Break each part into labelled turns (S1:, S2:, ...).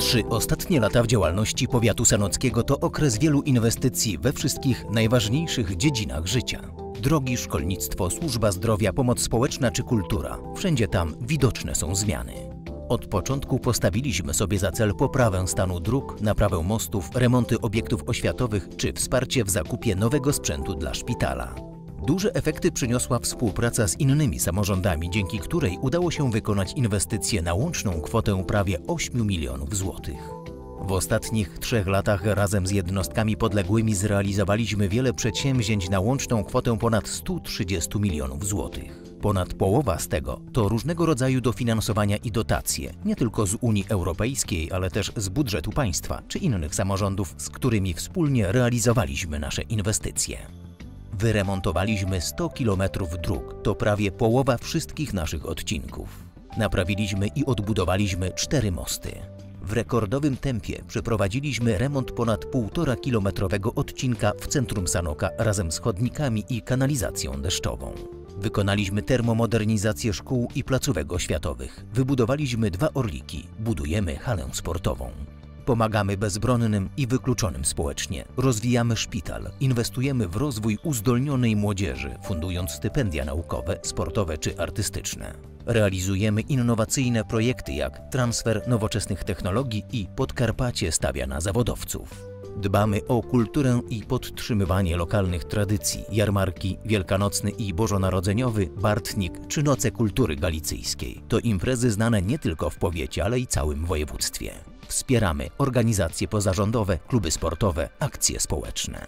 S1: Trzy ostatnie lata w działalności powiatu sanockiego to okres wielu inwestycji we wszystkich najważniejszych dziedzinach życia. Drogi, szkolnictwo, służba zdrowia, pomoc społeczna czy kultura. Wszędzie tam widoczne są zmiany. Od początku postawiliśmy sobie za cel poprawę stanu dróg, naprawę mostów, remonty obiektów oświatowych czy wsparcie w zakupie nowego sprzętu dla szpitala. Duże efekty przyniosła współpraca z innymi samorządami, dzięki której udało się wykonać inwestycje na łączną kwotę prawie 8 milionów złotych. W ostatnich trzech latach razem z jednostkami podległymi zrealizowaliśmy wiele przedsięwzięć na łączną kwotę ponad 130 milionów złotych. Ponad połowa z tego to różnego rodzaju dofinansowania i dotacje, nie tylko z Unii Europejskiej, ale też z budżetu państwa czy innych samorządów, z którymi wspólnie realizowaliśmy nasze inwestycje. Wyremontowaliśmy 100 km dróg, to prawie połowa wszystkich naszych odcinków. Naprawiliśmy i odbudowaliśmy cztery mosty. W rekordowym tempie przeprowadziliśmy remont ponad 1,5 kilometrowego odcinka w centrum Sanoka razem z chodnikami i kanalizacją deszczową. Wykonaliśmy termomodernizację szkół i placówek oświatowych. Wybudowaliśmy dwa orliki, budujemy halę sportową. Pomagamy bezbronnym i wykluczonym społecznie. Rozwijamy szpital, inwestujemy w rozwój uzdolnionej młodzieży, fundując stypendia naukowe, sportowe czy artystyczne. Realizujemy innowacyjne projekty jak transfer nowoczesnych technologii i Podkarpacie stawia na zawodowców. Dbamy o kulturę i podtrzymywanie lokalnych tradycji, jarmarki, wielkanocny i bożonarodzeniowy, Bartnik czy Noce Kultury Galicyjskiej. To imprezy znane nie tylko w powiecie, ale i całym województwie. Wspieramy organizacje pozarządowe, kluby sportowe, akcje społeczne.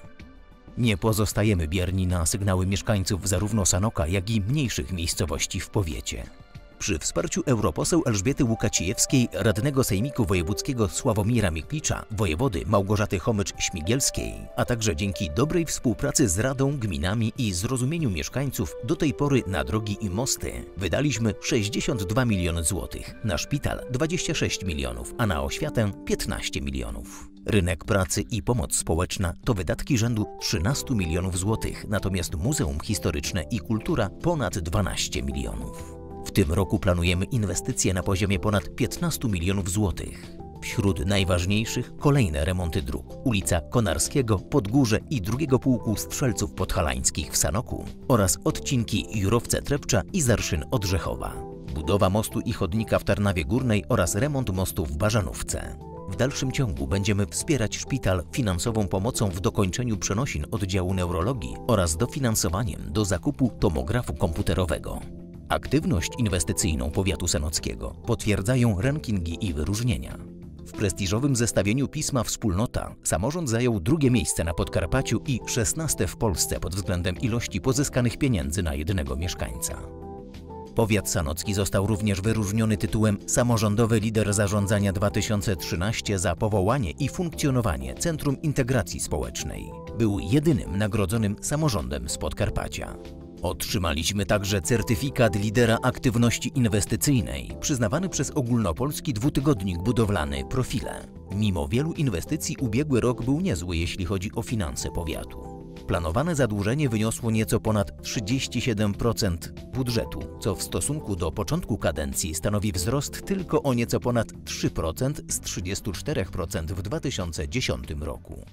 S1: Nie pozostajemy bierni na sygnały mieszkańców zarówno Sanoka, jak i mniejszych miejscowości w powiecie. Przy wsparciu europoseł Elżbiety Łukacijewskiej, radnego sejmiku wojewódzkiego Sławomira Miklicza, wojewody Małgorzaty Chomycz-Śmigielskiej, a także dzięki dobrej współpracy z Radą, gminami i zrozumieniu mieszkańców do tej pory na drogi i mosty wydaliśmy 62 miliony złotych, na szpital 26 milionów, a na oświatę 15 milionów. Rynek pracy i pomoc społeczna to wydatki rzędu 13 milionów złotych, natomiast Muzeum Historyczne i Kultura ponad 12 milionów. W tym roku planujemy inwestycje na poziomie ponad 15 milionów złotych. Wśród najważniejszych kolejne remonty dróg. Ulica Konarskiego, Podgórze i drugiego pułku strzelców podhalańskich w Sanoku oraz odcinki Jurowce Trepcza i Zarszyn Odrzechowa. Budowa mostu i chodnika w Tarnawie Górnej oraz remont mostu w Bażanówce. W dalszym ciągu będziemy wspierać szpital finansową pomocą w dokończeniu przenosin oddziału neurologii oraz dofinansowaniem do zakupu tomografu komputerowego. Aktywność inwestycyjną powiatu sanockiego potwierdzają rankingi i wyróżnienia. W prestiżowym zestawieniu pisma Wspólnota samorząd zajął drugie miejsce na Podkarpaciu i szesnaste w Polsce pod względem ilości pozyskanych pieniędzy na jednego mieszkańca. Powiat sanocki został również wyróżniony tytułem Samorządowy Lider Zarządzania 2013 za powołanie i funkcjonowanie Centrum Integracji Społecznej. Był jedynym nagrodzonym samorządem z Podkarpacia. Otrzymaliśmy także certyfikat lidera aktywności inwestycyjnej, przyznawany przez ogólnopolski dwutygodnik budowlany Profile. Mimo wielu inwestycji ubiegły rok był niezły, jeśli chodzi o finanse powiatu. Planowane zadłużenie wyniosło nieco ponad 37% budżetu, co w stosunku do początku kadencji stanowi wzrost tylko o nieco ponad 3% z 34% w 2010 roku.